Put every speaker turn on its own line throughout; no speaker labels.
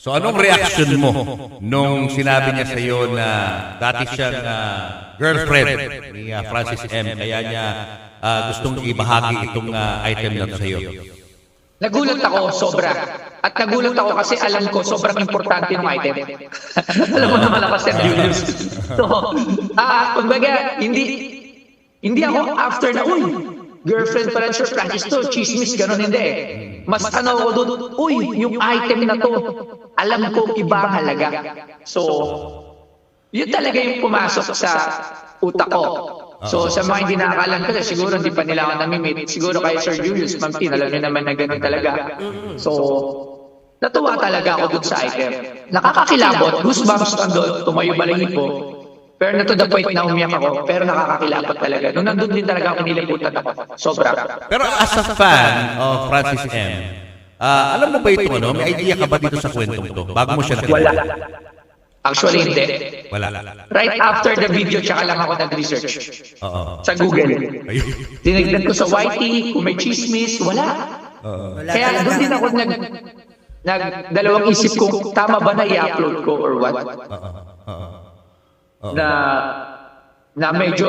So anong reaction mo nung sinabi niya sa iyo na dati siyang ah, girlfriend ni ah, Francis M. Kaya niya ah, gustong ibahagi itong ah, item na to sa iyo?
Nagulat ako sobra. At nagulat ako kasi alam ko sobrang importante yung item. alam mo naman ako, Sir Julius. So, ah, kumbaga, hindi, hindi ako after na, uy, girlfriend pa rin Sir Francis to, chismis, ganun hindi eh. Mas ano ako doon, uy, yung item na to, alam ko iba ang halaga. So, yun talaga yung pumasok sa utak ko. So sa mga hindi nakakalam kasi siguro hindi pa nila ako namimit. Siguro kay Sir Julius, Ma'am Tin, alam niyo naman na ganun talaga. So, natuwa talaga ako dun sa item. Nakakakilabot, goosebumps ang doon, tumayo balahibo. Pero na to the point na umiyak ako, pero nakakakilabot talaga. Nung nandun din talaga ako niliputan ako. Sobra.
Pero as a fan of Francis M., ah, alam mo ba ito ano? May idea ka ba dito sa kwentong to? Bago mo siya nakilala?
Wala. Actually, hindi.
Wala.
Right after the video, tsaka lang ako nag-research
Oo.
sa Google.
Ayun.
Tinignan ko sa YT, kung may chismis, wala.
Wala
Kaya doon din ako nag, nag dalawang isip kung tama ba na i-upload ko or what. Na na medyo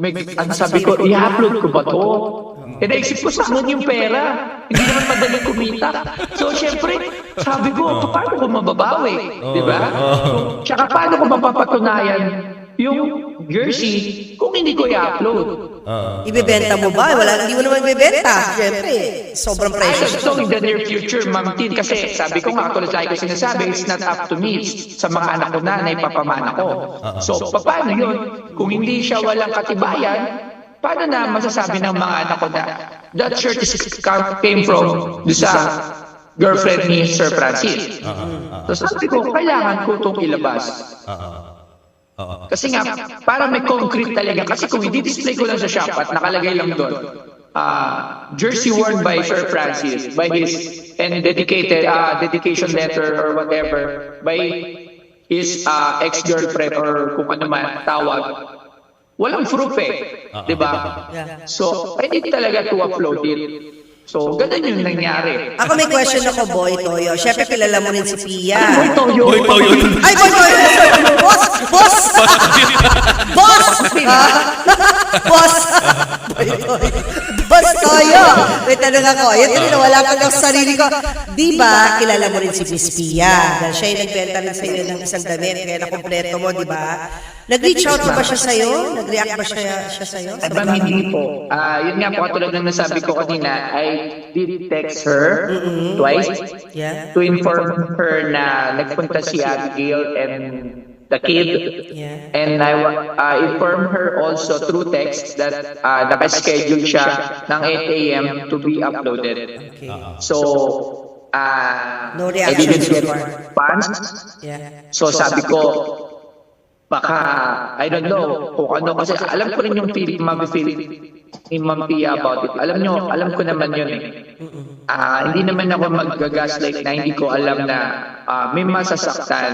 may, ano sabi ko, i-upload ko ba to? Eh naisip ko sa akin yung pera. Hindi naman madaling kumita. So syempre, sabi ko, paano ko mababawi? Di ba? Tsaka paano ko mapapatunayan yung jersey kung hindi ko i-upload?
Ibebenta mo ba? Wala, hindi mo naman ibebenta. Siyempre, sobrang
I
precious.
gusto in the near future, Ma'am Tin, kasi sabi ko nga, tulad lagi ko sinasabi, it's not up to me, it's sa mga anak ko na, na ipapamana ko. So, paano yun? Kung hindi siya walang katibayan, paano na masasabi ng mga anak ko na that shirt is, came from doon sa girlfriend ni Sir Francis. So, sabi ko, kailangan ko itong ilabas. Kasi nga, para may concrete talaga. Kasi kung i-display ko lang sa shop at nakalagay lang doon, ah, jersey worn by Sir Francis, by his, and dedicated, ah, dedication letter or whatever, by his ah, ex-girlfriend or kung ano man tawag, walang proof eh. Di ba?
Yeah.
So, I need talaga to upload it. So, ganun yung nangyari.
Ako may question ako, Boy Toyo. Siyempre, kilala mo rin si Pia.
Boy Toyo.
Boy Toyo.
Ay, Boy Toyo! Boss! Boss! Boss! Ah, Boss! Boss Toyo! May tanong ako. Yan din, wala ka ng sarili ko. Di ba, kilala mo rin si Miss Pia? Dahil siya yung nagbenta rin sa'yo ng isang damit, kaya nakompleto mo, di ba? Nag-reach out ba siya sa'yo? Nag-react ba siya, siya sa'yo?
Aba, hindi po. Ah, yun nga po, katulad ng nasabi ko kanina, I did text her twice
Yeah.
to inform her na nagpunta si Abigail and the kid.
Yeah.
And I uh, inform her also through text that uh, nakaschedule siya ng 8 a.m. to be uploaded.
Okay.
So, uh,
No
I
reaction
didn't
so
get
far.
response.
Yeah.
So sabi ko, baka, I don't know, kung ano, kasi alam ko rin yung feel, mabe-feel ni Ma'am Pia about it. Alam nyo, alam ko naman yun eh. Ah, hindi naman ako mag-gaslight na hindi ko alam na ah, may masasaktan.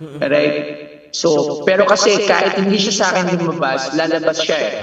Right? So, pero kasi kahit hindi siya sa akin lumabas, lalabas siya eh.